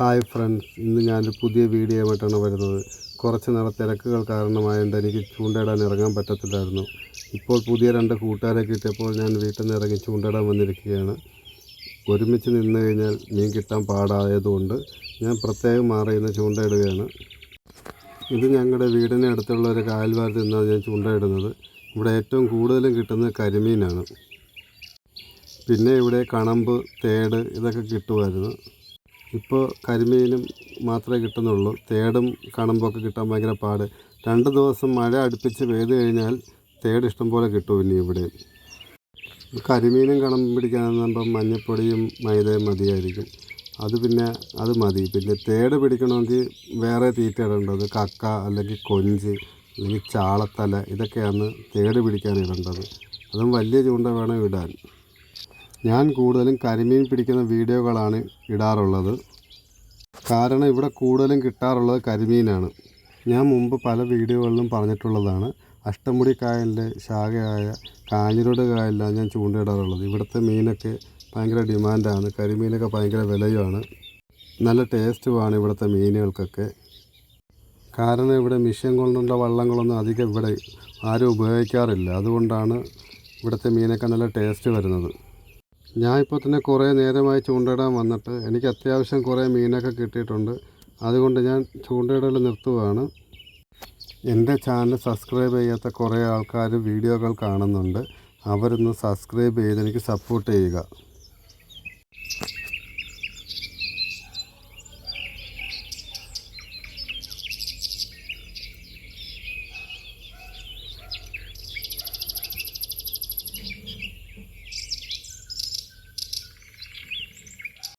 Hi friends ഇന്ന് ഞാനൊരു പുതിയ വീഡിയോയുമായിട്ടാണ് വരുന്നത്. കുറച്ച് നാളെ തിരക്കുകൾ കാരണമായതുകൊണ്ട് എനിക്ക് ചൂണ്ടയിടാൻ ഇറങ്ങാൻ പറ്റത്തില്ലായിരുന്നു. ഇപ്പോൾ പുതിയ രണ്ട് കൂട്ടുകാരെ കിട്ടിയപ്പോൾ ഞാൻ വീട്ടിൽ നിന്ന് ഇറങ്ങി ചൂണ്ടയിടാൻ വന്നിരിക്കുകയാണ്. ഒരുമിച്ച് നിന്ന് കഴിഞ്ഞാൽ മീൻ കിട്ടാൻ പാടായതുകൊണ്ട് ഞാൻ പ്രത്യേകം മാറി ഇന്ന് ചൂണ്ടയിടുകയാണ്. ഇത് ഞങ്ങളുടെ വീടിന് അടുത്തുള്ള ഒരു കാൽവാരത്തിൽ നിന്നാണ് ഞാൻ ചൂണ്ടയിടുന്നത്. ഇവിടെ ഏറ്റവും കൂടുതലും കിട്ടുന്നത് കരിമീനാണ്. പിന്നെ ഇവിടെ കണമ്പ് തേട് ഇതൊക്കെ കിട്ടുമായിരുന്നു. ഇപ്പോൾ കരിമീനും മാത്രമേ കിട്ടുന്നുള്ളൂ. തേടും കണമ്പൊക്കെ കിട്ടാൻ ഭയങ്കര പാട്. രണ്ട് ദിവസം മഴ അടുപ്പിച്ച് പെയ്ത് കഴിഞ്ഞാൽ തേട് ഇഷ്ടം പോലെ കിട്ടും ഇനി ഇവിടെ. കരിമീനും കണമ്പും പിടിക്കാനാകുമ്പം മഞ്ഞപ്പൊടിയും മൈദയും മതിയായിരിക്കും. അത് പിന്നെ അത് മതി. പിന്നെ തേട് പിടിക്കണമെങ്കിൽ വേറെ തീറ്റ ഇടേണ്ടത് കക്ക അല്ലെങ്കിൽ കൊഞ്ച് അല്ലെങ്കിൽ ചാളത്തല ഇതൊക്കെയാണ് തേട് പിടിക്കാൻ ഇടേണ്ടത്. അതും വലിയ ചൂണ്ട വേണം ഇടാൻ. ഞാൻ കൂടുതലും കരിമീൻ പിടിക്കുന്ന വീഡിയോകളാണ് ഇടാറുള്ളത്. കാരണം ഇവിടെ കൂടുതലും കിട്ടാറുള്ളത് കരിമീനാണ്. ഞാൻ മുമ്പ് പല വീഡിയോകളിലും പറഞ്ഞിട്ടുള്ളതാണ്. അഷ്ടമുടി കായലിന്റെ ശാഖയായ കാഞ്ഞിരോട് കായലിലാണ് ഞാൻ ചൂണ്ടയിടാറുള്ളത്. ഇവിടുത്തെ മീനൊക്കെ ഭയങ്കര ഡിമാൻഡാണ്. കരിമീനൊക്കെ ഭയങ്കര വിലയുമാണ്. നല്ല ടേസ്റ്റുമാണ് ഇവിടുത്തെ മീനുകൾക്കൊക്കെ. കാരണം ഇവിടെ മിഷ്യൻ കൊണ്ടുള്ള വള്ളങ്ങളൊന്നും അധികം ഇവിടെ ആരും ഉപയോഗിക്കാറില്ല. അതുകൊണ്ടാണ് ഇവിടുത്തെ മീനൊക്കെ നല്ല ടേസ്റ്റ് വരുന്നത്. ഞാൻ ഇപ്പോൾ തന്നെ കുറേ നേരമായി ചൂണ്ടയിടാൻ വന്നിട്ട് എനിക്ക് അത്യാവശ്യം കുറേ മീനൊക്കെ കിട്ടിയിട്ടുണ്ട്. അതുകൊണ്ട് ഞാൻ ചൂണ്ടയിടൽ നിർത്തുകയാണ് എന്റെ ചാനൽ സബ്സ്ക്രൈബ് ചെയ്യാത്ത കുറേ ആൾക്കാർ വീഡിയോകൾ കാണുന്നുണ്ട്. അവരൊന്ന് സബ്സ്ക്രൈബ് ചെയ്ത് എനിക്ക് സപ്പോർട്ട് ചെയ്യുക.